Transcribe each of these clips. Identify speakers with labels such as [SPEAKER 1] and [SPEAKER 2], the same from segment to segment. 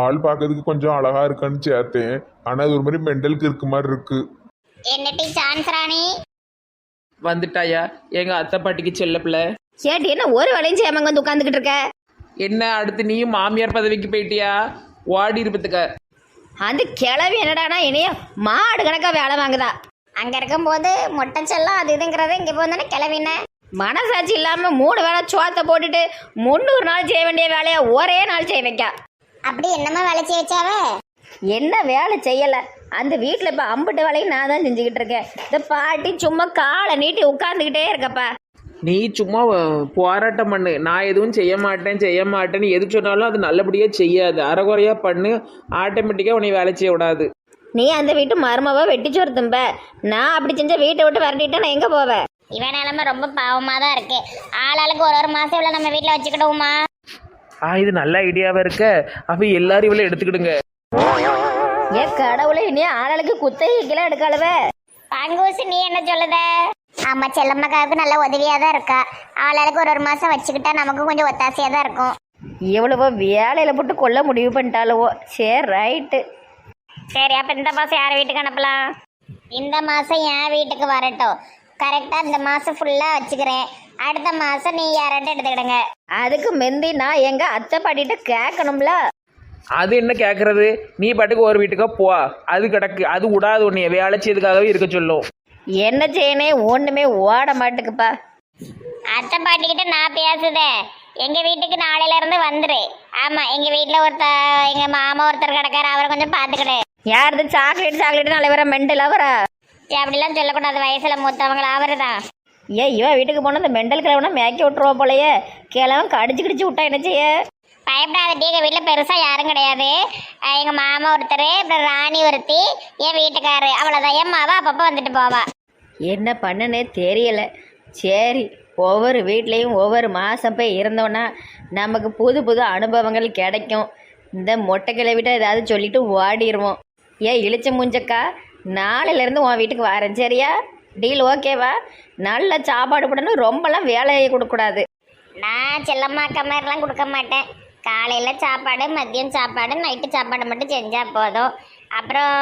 [SPEAKER 1] ஆள் பார்க்கறதுக்கு கொஞ்சம் அழகா இருக்கான்னு சேர்த்தேன். ஆனா அது ஒரு மாதிரி மெண்டலுக்கு இருக்க மாதிரி இருக்கு.
[SPEAKER 2] என்னட்டி சான்ஸ் ராணி?
[SPEAKER 3] வந்துட்டாயா? எங்க அத்தை பாட்டிக்கு செல்ல பிள்ளை.
[SPEAKER 4] ஏட்டி என்ன ஒரு வேலையும் செய்யாம வந்து உட்காந்துக்கிட்டு இருக்க?
[SPEAKER 3] என்ன அடுத்து நீயும் மாமியார் பதவிக்கு போயிட்டியா? ஓடி இருப்பதுக்க.
[SPEAKER 4] அந்த கிளவி என்னடானா இனிய மாடு கணக்கா வேலை வாங்குதா.
[SPEAKER 2] அங்க இருக்கும்போது மொட்டை செல்லம் அது இதுங்கிறத இங்க போந்தானே கிளவின
[SPEAKER 4] மனசாட்சி இல்லாம மூணு வேளை சோத்தை போட்டுட்டு முந்நூறு நாள் செய்ய வேண்டிய வேலையை ஒரே நாள் செய்ய வைக்கா.
[SPEAKER 2] அப்படி என்னமா வேலை செய்ய வச்சாவ?
[SPEAKER 4] என்ன வேலை செய்யல? அந்த வீட்டில் இப்போ அம்புட்டு வேலையும் நான் தான் செஞ்சுக்கிட்டு இருக்கேன். இந்த பாட்டி சும்மா காலை நீட்டி உட்காந்துக்கிட்டே இருக்கப்பா.
[SPEAKER 3] நீ சும்மா அஹ், போராட்டம் பண்ணு. நான் எதுவும் செய்ய மாட்டேன் செய்ய மாட்டேன்னு எது சொன்னாலும் அது நல்லபடியாக செய்யாது. அரைகுறையாக பண்ணு. ஆட்டோமேட்டிக்காக உன்னை வேலை செய்ய விடாது.
[SPEAKER 4] நீ அந்த வீட்டு மருமவா வெட்டி சோறு தும்ப நான் அப்படி செஞ்ச வீட்டை விட்டு விரட்டிட்டா நான் எங்கே போவேன்?
[SPEAKER 2] இவன் நிலைமை ரொம்ப பாவமா தான் இருக்கு. ஆளாளுக்கு ஒரு ஒரு மாசம் இவ்வளவு நம்ம வீட்டுல வச்சுக்கிடுவோமா?
[SPEAKER 3] ஆ இது நல்ல ஐடியாவாக இருக்க. அப்போ எல்லாரும் இவ்வளோ எடுத்துக்கிடுங்க.
[SPEAKER 4] ஏன் கடவுளே நீ ஆளுக்கு குத்தகைக்கெல்லாம் எடுக்காளவே.
[SPEAKER 2] பங்கூசி நீ என்ன சொல்லுத? ஆமா செல்லம்மாக்காவுக்கு நல்ல உதவியா தான் இருக்கா. ஆளாளுக்கு ஒரு ஒரு மாசம் வச்சுக்கிட்டா நமக்கு கொஞ்சம் ஒத்தாசையா தான் இருக்கும்.
[SPEAKER 4] எவ்வளவோ வேலையில் போட்டு கொல்ல முடிவு பண்ணிட்டாலுவோ சரி ரைட்டு
[SPEAKER 2] சரி அப்ப இந்த மாசம் யார் வீட்டுக்கு அனுப்பலாம்? இந்த மாசம் என் வீட்டுக்கு வரட்டும். கரெக்டா இந்த மாசம் ஃபுல்லா வச்சுக்கிறேன். அடுத்த மாசம் நீ யார்கிட்ட எடுத்துக்கிடுங்க.
[SPEAKER 4] அதுக்கு மெந்தி நான் எங்க அத்தை பாட்டிட்ட கேட்கணும்ல?
[SPEAKER 3] அது என்ன கேட்கறது நீ பாட்டுக்கு ஒரு வீட்டுக்கா போ. அது கிடக்கு. அது விடாது உன்னைய. வேலை செய்யறதுக்காகவே இருக்க சொல்லும்.
[SPEAKER 4] என்ன செய்யனே? ஒண்ணுமே ஓட மாட்டுக்குப்பா.
[SPEAKER 2] அத்தை பாட்டிக்கிட்ட நான் பேசுதேன் எங்க வீட்டுக்கு நாளையில இருந்து வந்துரு. ஆமா எங்க வீட்டுல ஒருத்த எங்க மாமா ஒருத்தர் கிடக்காரு. அவரை கொஞ்சம் பாத்துக்கிடு.
[SPEAKER 4] யாருது? சாக்லேட் சாக்லேட் நாளை வர மெண்டல் அவரா
[SPEAKER 2] அப்படிலாம் சொல்லக்கூடாது. வயசுல மூத்தவங்கள அவரு தான்
[SPEAKER 4] ஏ இவன் வீட்டுக்கு போனா இந்த மெண்டல் கிழவனா மேய்க்க விட்டுருவா போலயே. கிழவன் கடிச்சு கிடிச்சு விட்டா என்ன செய்ய?
[SPEAKER 2] பயப்படாதட்டி வீட்டுல பெருசா யாரும் கிடையாது. அஹ் எங்க மாமா ஒருத்தர் அப்புறம் ராணி ஒருத்தி என் வீட்டுக்காரு. அவ்வளவுதான். என் மாவா அப்பப்ப வந்துட்டு போவா.
[SPEAKER 4] என்ன பண்ணுனே தெரியல. சரி ஒவ்வொரு வீட்லேயும் ஒவ்வொரு மாதம் போய் இருந்தோன்னா நமக்கு புது புது அனுபவங்கள் கிடைக்கும். இந்த மொட்டை கிளவிட்ட ஏதாவது சொல்லிட்டு ஓடிடுவோம். ஏன் இழிச்ச முஞ்சக்கா நாளையிலேருந்து உன் வீட்டுக்கு வரேன் சரியா? டீல் ஓகேவா? நல்ல சாப்பாடு போடணும். ரொம்பலாம் வேலையை கொடுக்கக்கூடாது.
[SPEAKER 2] நான் செல்லம்மா அக்கா மாதிரிலாம் கொடுக்க மாட்டேன். காலையில் சாப்பாடு மதியம் சாப்பாடு நைட்டு சாப்பாடு மட்டும் செஞ்சால் போதும். அப்புறம்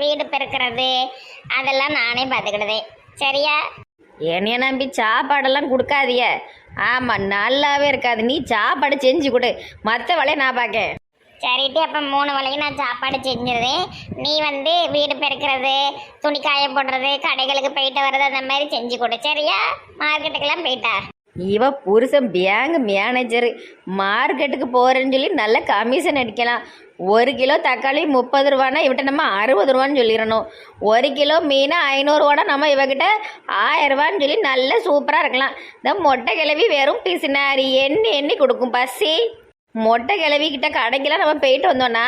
[SPEAKER 2] வீடு பெருக்கிறது அதெல்லாம் நானே பார்த்துக்கிடுதேன் சரியா?
[SPEAKER 4] என்னைய நம்பி சாப்பாடெல்லாம் கொடுக்காதிய ஆமாம் நல்லாவே இருக்காது. நீ சாப்பாடு செஞ்சு கொடு. மற்ற வேலையை நான் பார்க்கேன்.
[SPEAKER 2] சரிட்டு அப்போ மூணு வேளையும் நான் சாப்பாடு செஞ்சிருந்தேன் நீ வந்து வீடு பெருக்கிறது துணி காய போடுறது கடைகளுக்கு போயிட்டு வர்றது அந்த மாதிரி செஞ்சு கொடு சரியா? மார்க்கெட்டுக்கெல்லாம் போயிட்டா?
[SPEAKER 4] இவ புருஷன் பேங்க் மேனேஜரு மார்க்கெட்டுக்கு போகிறேன்னு சொல்லி நல்ல கமிஷன் அடிக்கலாம். ஒரு கிலோ தக்காளி முப்பது ரூபானா இவட்ட நம்ம அறுபது ரூபான்னு சொல்லிடணும். ஒரு கிலோ மீன் ஐநூறுரூவானா நம்ம இவகிட்ட ஆயிரரூபான்னு சொல்லி நல்ல சூப்பராக இருக்கலாம். இந்த மொட்டை கிளவி வெறும் பிசினாரி எண்ணி எண்ணி கொடுக்கும் பசி. மொட்டை கிளவி கிட்ட கடைக்கெல்லாம் நம்ம போயிட்டு வந்தோம்னா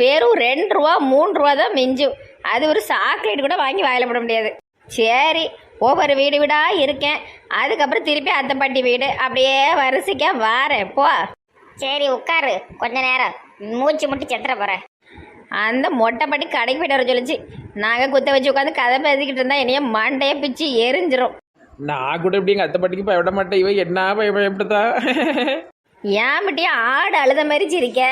[SPEAKER 4] வெறும் ரெண்டு ரூபா மூணு ரூபா தான் மிஞ்சும். அது ஒரு சாக்லேட் கூட வாங்கி வாயில போட முடியாது. சரி ஒவ்வொரு வீடு வீடா இருக்கேன். அதுக்கப்புறம் திருப்பி அத்தை பாட்டி வீடு. அப்படியே வரிசைக்கா வாரேன். போ.
[SPEAKER 2] சரி உட்காரு. கொஞ்ச நேரம். மூச்சு முட்டி செத்துற போகிறேன்
[SPEAKER 4] அந்த மொட்டை பாட்டி கடைக்கு போயிட்டு வர சொல்லிச்சு. நாங்கள் குத்த வச்சு உட்காந்து கதை பேசிக்கிட்டு இருந்தா என்னைய மண்டையை பிச்சு எரிஞ்சிரும்.
[SPEAKER 3] நான் கூட இப்படி எங்கள் அத்தை பாட்டிக்கு பயப்பட மாட்டேன். இவன் என்ன பய பயப்படுதா
[SPEAKER 4] ஏன் பட்டியா ஆடு அழுத மாதிரி சிரிக்க?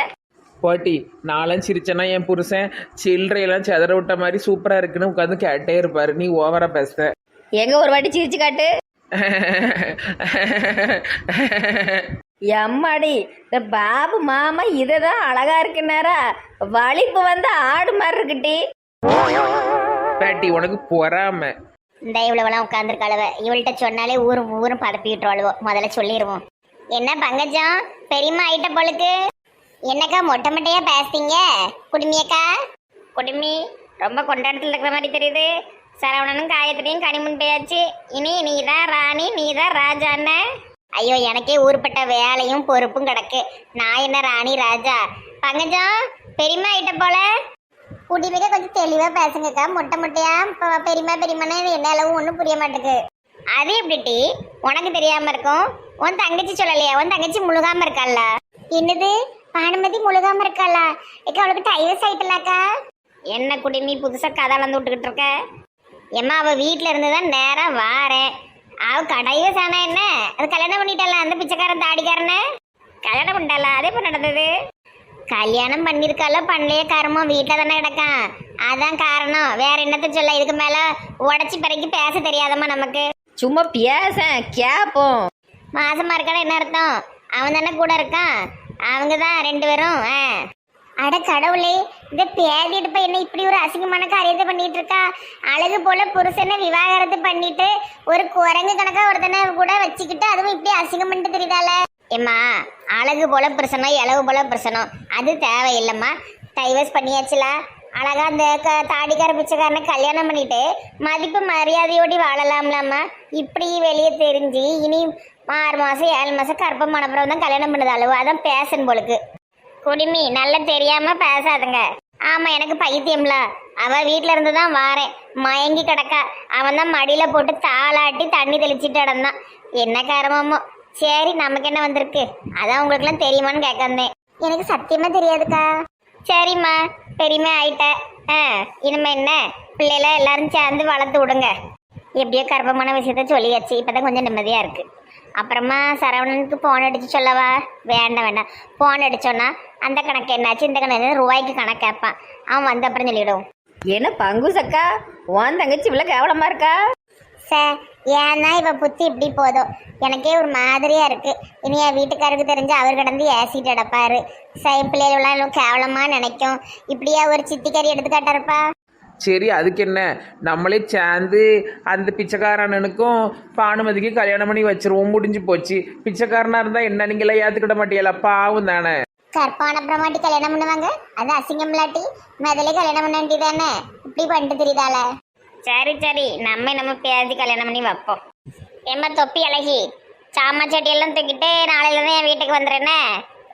[SPEAKER 3] பாட்டி நான்லாம் சிரிச்சேன்னா என் புருஷன் சில்லறையெல்லாம் செதற விட்ட மாதிரி சூப்பராக இருக்குன்னு உட்காந்து கேட்டே இருப்பாரு. நீ ஓவரா பேசுத
[SPEAKER 4] எங்க ஒரு வாட்டி சிரிச்சு காட்டு. எம்மாடி இந்த பாபு மாமா இதுதான் அழகா இருக்குனாரா? வலிப்பு வந்து ஆடு மாதிரி இருக்குட்டி
[SPEAKER 3] பாட்டி உனக்கு பொறாம.
[SPEAKER 2] இந்த இவ்வளவுலாம் உட்காந்துருக்காளுவ இவள்கிட்ட சொன்னாலே ஊரும் ஊரும் பதப்பிட்டுருவாளுவோ முதல்ல சொல்லிடுவோம் என்ன பங்கஜம்? பெரியம்மா ஆயிட்ட பொழுக்கு என்னக்கா மொட்டை மொட்டையா பேசுறீங்க? குடுமியக்கா? குடுமி ரொம்ப கொண்டாட்டத்தில் இருக்கிற மாதிரி தெரியுது. சரவணனும் காயத்ரியும் கனிமுன் பேயாச்சு. இனி நீ தான் ராணி நீ தான் ராஜான்னு ஐயோ எனக்கே ஊர்பட்ட வேலையும் பொறுப்பும் கிடக்கு. நான் என்ன ராணி ராஜா? பங்கஜம் பெரியம்மா ஆயிட்ட போல? குடிமிக கொஞ்சம் தெளிவாக பேசுங்கக்கா. மொட்டை மொட்டையா? இப்போ பெரியம்மா பெரியம்மான்னு என்ன அளவு ஒன்றும் புரிய மாட்டேங்குது. அது எப்படி உனக்கு தெரியாமல் இருக்கும். உன் தங்கச்சி சொல்லலையா? உன் தங்கச்சி முழுகாம இருக்கால என்னது? பானுமதி முழுகாம இருக்காளா? ஏக்கா அவளுக்கு டைவர்ஸ் ஆயிட்டலாக்கா என்ன குடிமி புதுசா கதை அளந்து விட்டுக்கிட்டு இருக்க? ஏம்மா அவ வீட்ல இருந்து தான் வாரேன். அவ டைவர்ஸ் சானா என்ன? அது கல்யாணம் பண்ணிட்டால அந்த பிச்சைக்காரன் தாடிக்காரன? கல்யாணம் பண்ணிட்டால அதே இப்போ நடந்தது? கல்யாணம் பண்ணிருக்கால பண்ணலையே காரமும். வீட்டில் தானே கிடக்கான். அதான் காரணம். வேற என்னத்த சொல்ல? இதுக்கு மேல உடச்சி பிறகு பேச தெரியாதம்மா நமக்கு.
[SPEAKER 4] சும்மா பேச கேப்போம்.
[SPEAKER 2] மாசமா இருக்கான என்ன அர்த்தம்? அவன் தானே கூட இருக்கான். அவங்க தான் ரெண்டு பேரும். ஆ. அட கடவுளே இந்த பேதிட்டு போய் என்ன இப்படி ஒரு அசிங்கமான காரியத்தை பண்ணிட்டு இருக்கா? அழகு போல புருஷனை விவாகரத்து பண்ணிட்டு ஒரு குரங்கு கணக்கா ஒருத்தனை கூட வச்சுக்கிட்டு அதுவும் இப்படி அசிங்கம் பண்ணிட்டு தெரியுதால? ஏம்மா அழகு போல பிரசனம் இளவு போல பிரசனம் அது தேவையில்லைம்மா. டைவர்ஸ் பண்ணியாச்சுல. அழகா அந்த க- தாடிக்கார பிச்சைக்காரனை கல்யாணம் பண்ணிட்டு மதிப்பு மரியாதையோடி வாழலாம்லாம்மா. இப்படி வெளியே தெரிஞ்சு இனி ஆறு மாதம் ஏழு மாதம் கற்பமான மணப்புறம் தான் கல்யாணம் பண்ணது அளவு. அதான் பேசன் போலுக்கு. குடிமி நல்லா தெரியாம பேசாதுங்க. ஆமாம் எனக்கு பைத்தியம்ல. அவள் வீட்டில் இருந்து தான் வாரேன். மயங்கி கிடக்கா. அவன் தான் மடியில் போட்டு தாளாட்டி தண்ணி தெளிச்சிட்டு இடந்தான் என்ன காரணமோ சரி நமக்கு என்ன வந்திருக்கு? அதான் உங்களுக்குலாம் தெரியுமான்னு கேட்க வந்தேன். எனக்கு சத்தியமாக தெரியாதுக்கா. சரிம்மா பெரியமே ஆயிட்ட. ஆ இனிமே என்ன? பிள்ளைல எல்லாரும் சேர்ந்து வளர்த்து விடுங்க. எப்படியோ கர்ப்பமான விஷயத்த சொல்லியாச்சு. இப்போதான் கொஞ்சம் நிம்மதியா இருக்கு. அப்புறமா சரவணனுக்கு போன் அடிச்சு சொல்லவா? வேண்டாம் வேண்டாம். போன் அடிச்சோன்னா அந்த கணக்கு என்னாச்சு? இந்த கணக்கு என்ன ரூபாய்க்கு கணக்கு கேட்பான். அவன் வந்த அப்புறம் சொல்லிவிடும்.
[SPEAKER 4] என்ன பங்கு சக்கா உன் தங்கச்சி இவ்வளோ கேவலமா இருக்கா?
[SPEAKER 2] சார் ஏன்னா இவ புத்தி இப்படி போதும் எனக்கே ஒரு மாதிரியா இருக்கு. இனி என் வீட்டுக்காருக்கு தெரிஞ்சு அவர் கிடந்து ஏசிட்டு அடப்பாரு சை பிள்ளைகளெல்லாம் கேவலமா நினைக்கும். இப்படியா ஒரு சித்திக்கறி எடுத்துக்காட்டா இருப்பா?
[SPEAKER 3] சரி அதுக்கு என்ன? நம்மளே சேர்ந்து அந்த பிச்சைக்காரனுக்கும் பானுமதிக்கு கல்யாணம் பண்ணி வச்சிருவோம் முடிஞ்சு போச்சு. பிச்சைக்காரனா இருந்தா என்ன? நீங்களே ஏத்துக்கிட மாட்டீங்களா? பாவம் தானே.
[SPEAKER 2] கற்பான பிரமாட்டி கல்யாணம் பண்ணுவாங்க? அது அசிங்கம் இல்லாட்டி முதல்ல கல்யாணம் பண்ண வேண்டியதானே? இப்படி பண்ணிட்டு தெரியுதால? சரி சரி. நம்ம நம்ம பேசி கல்யாணம் பண்ணி வைப்போம். ஏம்மா தொப்பி அழகி. சாமா சட்டி எல்லாம் தூக்கிட்டு நாளையில இருந்து என் வீட்டுக்கு வந்துடுறேனே?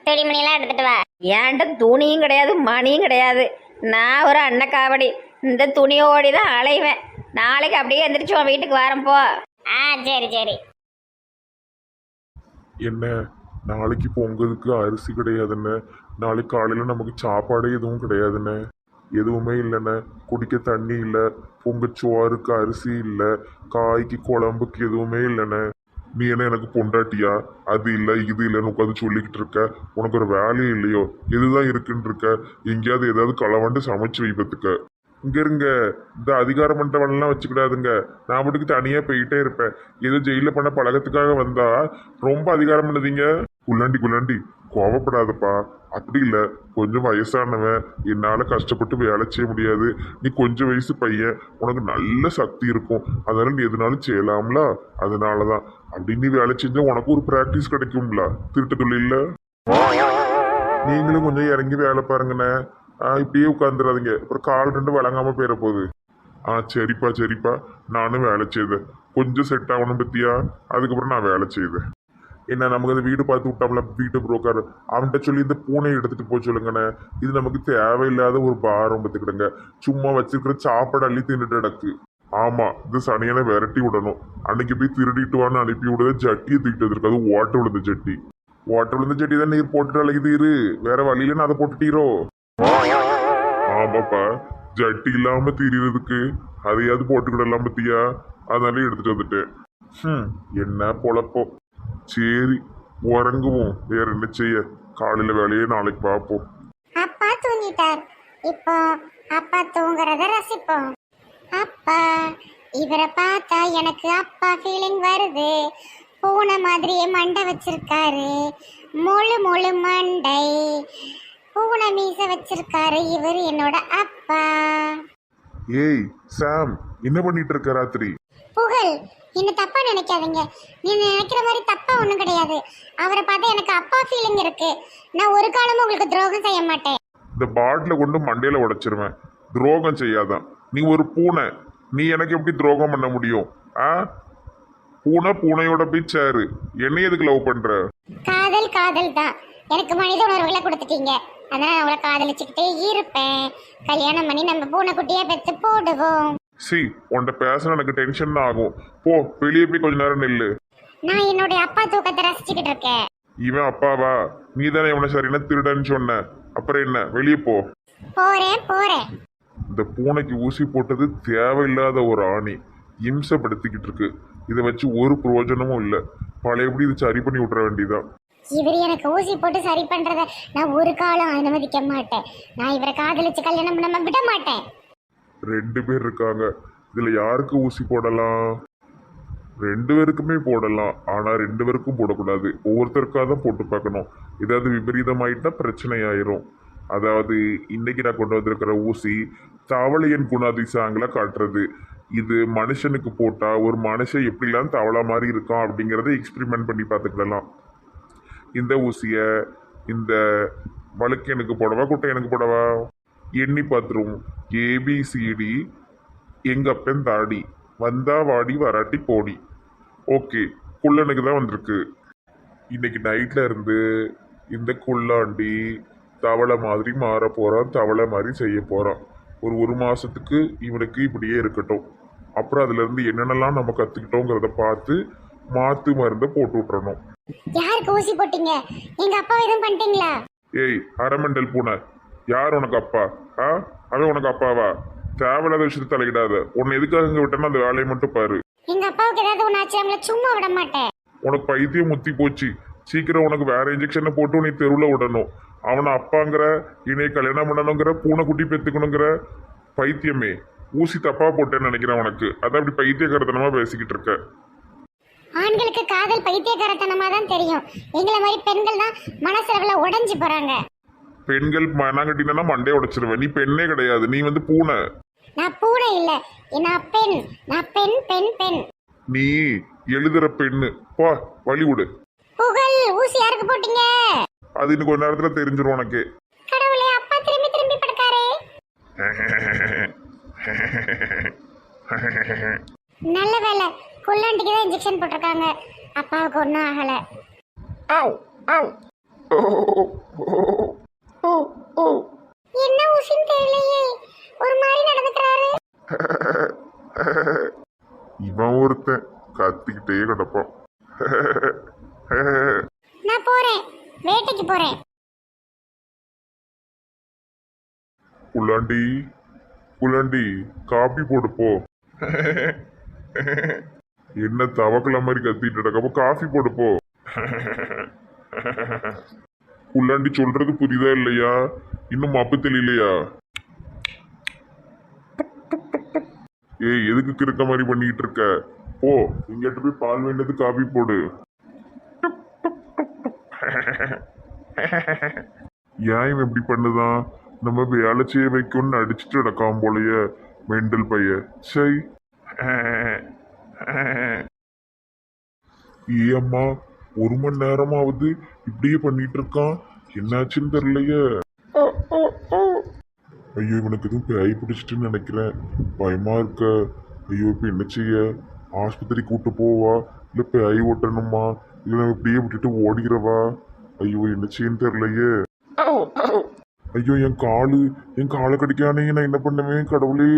[SPEAKER 2] துணிமணிலாம் எடுத்துட்டு வா.
[SPEAKER 4] ஏன்ட்ட துணியும் கிடையாது மணியும் கிடையாது. நான் ஒரு அன்னக்காவடி. இந்த துணியோடி தான் அலைவேன். நாளைக்கு அப்படியே எந்திரிச்சு உன் வீட்டுக்கு வரேன் போ.
[SPEAKER 2] ஆ சரி சரி.
[SPEAKER 1] என்ன? நாளைக்கு பொங்கலுக்கு அரிசி கிடையாதுண்ணே நாளைக்கு காலையில் நமக்கு சாப்பாடு எதுவும் கிடையாதுண்ணே எதுவுமே இல்லைண்ணே குடிக்க தண்ணி இல்லை. பொங்கச்சோறுக்கு அரிசி இல்லை. காய்க்கு குழம்புக்கு எதுவுமே இல்லைண்ணே நீ என்ன எனக்கு பொண்டாட்டியா? அது இல்லை இது இல்லைன்னு உட்காந்து சொல்லிக்கிட்டு இருக்க. உனக்கு ஒரு வேலையும் இல்லையோ? இதுதான் இருக்குன்னு இருக்க? எங்கேயாவது ஏதாவது களவாண்டு சமைச்சு வைப்பத்துக்க இங்க இருங்க. இந்த அதிகார மண்டபம்லாம் வச்சுக்கிடாதுங்க. நான் மட்டுக்கு தனியா போயிட்டே இருப்பேன். ஏதோ ஜெயில பண்ண பழகத்துக்காக வந்தா ரொம்ப அதிகாரம் பண்ணுதீங்க. குள்ளாண்டி குள்ளாண்டி கோவப்படாதப்பா. அப்படி இல்லை. கொஞ்சம் வயசானவன். என்னால் கஷ்டப்பட்டு வேலை செய்ய முடியாது. நீ கொஞ்சம் வயசு பையன். உனக்கு நல்ல சக்தி இருக்கும். அதனால நீ எதுனாலும் செய்யலாம்ல? அதனால தான் அப்படி நீ வேலை செஞ்சால் உனக்கு ஒரு ப்ராக்டிஸ் கிடைக்கும்ல. திருட்டு தொழிலில்? நீங்களும் கொஞ்சம் இறங்கி வேலை பாருங்கண்ணே. ஆ, இப்படியே உட்காந்துடாதீங்க அப்புறம் கால் ரெண்டு வழங்காமல் போயிட போகுது. ஆ சரிப்பா சரிப்பா. நானும் வேலை செய்தேன். கொஞ்சம் செட் ஆகணும் பத்தியா? அதுக்கப்புறம் நான் வேலை செய்தேன். என்ன நமக்கு அந்த வீடு பார்த்து விட்டாம்ல வீட்டு புரோக்கர் அவன்கிட்ட சொல்லி இந்த பூனையை எடுத்துகிட்டு போக சொல்லுங்கண்ணே. இது நமக்கு தேவையில்லாத ஒரு பாரம் பார்த்துக்கிடுங்க. சும்மா வச்சிருக்கிற சாப்பாடு அள்ளி தின்னுட்டு கிடக்கு. ஆமாம் இது சனியனை விரட்டி விடணும். அன்னைக்கு போய் திருடிட்டு வான்னு அனுப்பி விடுத ஜட்டியை தூக்கிட்டு வந்திருக்கு. அது ஓட்ட விழுந்த ஜட்டி. ஓட்ட விழுந்த ஜட்டி தான் நீர் போட்டுட்டு அழைக்குது இரு. வேற வழியில நான் அதை போட்டுட்டீரோ? ஆமாப்பா ஜட்டி இல்லாம திரியறதுக்கு அதையாவது போட்டுக்கிடலாம் பத்தியா? அதனால எடுத்துட்டு வந்துட்டேன். ஹம், என்ன பொழப்போ? சரி உறங்குவோம். வேற என்ன செய்ய? காலையில வேலையே நாளைக்கு பார்ப்போம்.
[SPEAKER 2] அப்பா தூங்கிட்டார். இப்போ அப்பா தூங்குறத ரசிப்போம். அப்பா இவரை பார்த்தா எனக்கு அப்பா ஃபீலிங் வருது. பூனை மாதிரியே மண்டை வச்சிருக்காரு. முழு முழு மண்டை. பூனை மீச வச்சிருக்காரு இவர் என்னோட அப்பா.
[SPEAKER 1] ஏய் சாம் என்ன பண்ணிட்டு இருக்க ராத்திரி?
[SPEAKER 2] புகழ் என்ன தப்பா நினைக்காதீங்க. நீ நினைக்கிற மாதிரி தப்பா ஒண்ணும் கிடையாது. அவரை பார்த்தா எனக்கு அப்பா ஃபீலிங் இருக்கு. நான் ஒரு காலமும் உங்களுக்கு துரோகம் செய்ய மாட்டேன்.
[SPEAKER 1] இந்த பாட்டில கொண்டு மண்டையில உடைச்சிருவேன். துரோகம் செய்யாதான் நீ ஒரு பூனை. நீ எனக்கு எப்படி துரோகம் பண்ண முடியும்? ஆ? பூனை பூனையோட போய் சேரு என்னை எதுக்கு லவ் பண்ற?
[SPEAKER 2] காதல் காதல் தான் எனக்கு மனித உணர்வுகளை கொடுத்துட்டீங்க. அதனால நான் அவளை காதலிச்சுக்கிட்டே இருப்பேன். கல்யாணம் பண்ணி நம்ம பூனைக்குட்டியா பெத்து போடுவோம்.
[SPEAKER 1] சி உன்கிட்ட பேச எனக்கு டென்ஷன் ஆகும். போ வெளியே போய் கொஞ்ச நேரம் நில்லு.
[SPEAKER 2] நான் என்னுடைய அப்பா தூக்கத்தை ரசிச்சுக்கிட்டு இருக்கேன்.
[SPEAKER 1] இவன் அப்பாவா? நீ தானே இவனை சரியான திருடன்னு சொன்ன. அப்புறம் என்ன? வெளியே போ.
[SPEAKER 2] போறேன் போறேன்.
[SPEAKER 1] இந்த பூனைக்கு ஊசி போட்டது தேவையில்லாத ஒரு ஆணி. இம்சப்படுத்திக்கிட்டு இருக்கு. இதை வச்சு ஒரு பிரயோஜனமும் இல்லை. பழையபடி இது சரி பண்ணி விட்டுற வேண்டியதான்
[SPEAKER 5] இவர் எனக்கு ஊசி போட்டு சரி பண்றத நான் ஒரு காலம் அனுமதிக்க மாட்டேன். நான் இவரை காதலிச்சு கல்யாணம் பண்ணாம விட மாட்டேன்.
[SPEAKER 1] ரெண்டு பேர் இருக்காங்க. இதுல யாருக்கு ஊசி போடலாம்? ரெண்டு பேருக்குமே போடலாம். ஆனா ரெண்டு பேருக்கும் போடக்கூடாது. ஒவ்வொருத்தருக்காக தான் போட்டு பார்க்கணும். ஏதாவது விபரீதமாயிட்டா பிரச்சனை ஆயிரும் அதாவது இன்னைக்கு நான் கொண்டு வந்திருக்கிற ஊசி தவளையின் குணாதிசயங்களை காட்டுறது. இது மனுஷனுக்கு போட்டால் ஒரு மனுஷன் எப்படிலாம் தவளை மாதிரி இருக்கான் அப்படிங்கிறத எக்ஸ்பிரிமெண்ட் பண்ணி பார்த்துக்கிடலாம். இந்த ஊசியை இந்த வழுக்கு எனக்கு போடவா குட்டை எனக்கு போடவா? எண்ணி பார்த்துருவோம். ஏபிசிடி எங்க அப்பன் தாடி வந்தா வாடி வராட்டி போடி. ஓகே குள்ளனுக்கு தான் வந்திருக்கு. இன்னைக்கு நைட்ல இருந்து இந்த குள்ளாண்டி தவளை மாதிரி மாற போகிறான் தவளை மாதிரி செய்ய போகிறான் ஒரு ஒரு மாதத்துக்கு இவனுக்கு இப்படியே இருக்கட்டும். அப்புறம் அதுலேருந்து என்னென்னலாம் நம்ம கற்றுக்கிட்டோங்கிறத பார்த்து மாற்று மருந்தை போட்டு விட்றணும்
[SPEAKER 5] யாருக்கு ஊசி போட்டீங்க? எங்க அப்பா எதுவும் பண்ணிட்டீங்களா?
[SPEAKER 1] ஏய் அரமண்டல் பூனை. யார் உனக்கு அப்பா? ஆ? அவன் உனக்கு அப்பாவா? தேவையில்லாத விஷயத்தை தலையிடாத. உன்னை எதுக்காக இங்கே விட்டேன்னா அந்த வேலையை மட்டும் பாரு.
[SPEAKER 5] எங்க அப்பாவுக்கு ஏதாவது ஒன்று ஆச்சு நம்மள சும்மா விட மாட்டேன்.
[SPEAKER 1] உனக்கு பைத்தியம் முத்தி போச்சு. சீக்கிரம் உனக்கு வேற இன்ஜெக்ஷனை போட்டு உன்னை தெருவில் விடணும். அவனை அப்பாங்கிற இணைய கல்யாணம் பண்ணணுங்கிற பூனைக்குட்டி பெத்துக்கணுங்கிற பைத்தியமே. ஊசி தப்பா போட்டேன்னு நினைக்கிறேன் உனக்கு. அதான் அப்படி பைத்தியக்காரத்தனமா பேசிக்கிட்டு இருக்க.
[SPEAKER 5] ஆண்களுக்கு காதல் பைத்தியக்காரத்தனமா தான் தெரியும். எங்களை மாதிரி பெண்கள் தான் மனசளவில் உடைஞ்சு போறாங்க.
[SPEAKER 1] பெண்கள் மண்ணாங்கட்டினா மண்டையை உடைச்சிருவேன். நீ பெண்ணே கிடையாது. நீ வந்து பூனை.
[SPEAKER 5] நான் பூனை இல்ல. நான் பெண். நான் பெண் பெண் பெண்.
[SPEAKER 1] நீ எழுதுற பெண்ணு. போ வழி விடு.
[SPEAKER 5] புகழ் ஊசி யாருக்கு போட்டீங்க?
[SPEAKER 1] அது இன்னும் கொஞ்ச நேரத்துல தெரிஞ்சிரும் உனக்கு.
[SPEAKER 5] கடவுளே அப்பா திரும்பி திரும்பி படுக்காரே. நல்ல வேலை குள்ளாண்டிக்கு தான் இன்ஜெக்ஷன் போட்டிருக்காங்க. அப்பாவுக்கு ஒன்றும் ஆகல. என்ன ஊசின்னு தெரியலையே. ஒரு மாதிரி நடந்துக்கிறாரு.
[SPEAKER 1] இவன் ஒருத்தன் கத்திக்கிட்டே கிடப்பான்.
[SPEAKER 5] நான் போறேன். வேட்டைக்கு போறேன்.
[SPEAKER 1] புல்லாண்டி புல்லாண்டி காப்பி போடு போ. என்ன தவக்கல மாதிரி கத்திட்டு அப்போ காஃபி போடுப்போ உள்ளாண்டி சொல்றது புரியுதா இல்லையா? இன்னும் மப்பு தெரியலையா ஏய் எதுக்கு கிறுக்க மாதிரி பண்ணிக்கிட்டு இருக்க? போ இங்கிட்ட போய் பால் வேண்டது காபி போடு. ஏன் இவன் இப்படி பண்ணுதான்? நம்ம வேலை செய்ய வைக்கும்னு அடிச்சுட்டு நடக்காம போலயே மெண்டல் பைய. சரி ஏ அம்மா ஒரு மணி நேரமாவது இப்படியே பண்ணிட்டு இருக்கான். என்னாச்சுன்னு தெரியலையே. ஐயோ இவனுக்கு எதுவும் பேய் பிடிச்சிட்டுன்னு நினைக்கிறேன். பயமா இருக்க. ஐயோ இப்போ என்ன செய்ய? ஆஸ்பத்திரி கூட்டு போவா? இல்லை பேய் ஓட்டணுமா? இல்லை இப்படியே விட்டுட்டு ஓடிக்கிறவா? ஐயோ என்ன செய்யன்னு தெரியலையே. ஐயோ என் காலு என் காலை கடிக்கானே நான் என்ன பண்ணுவேன் கடவுளே.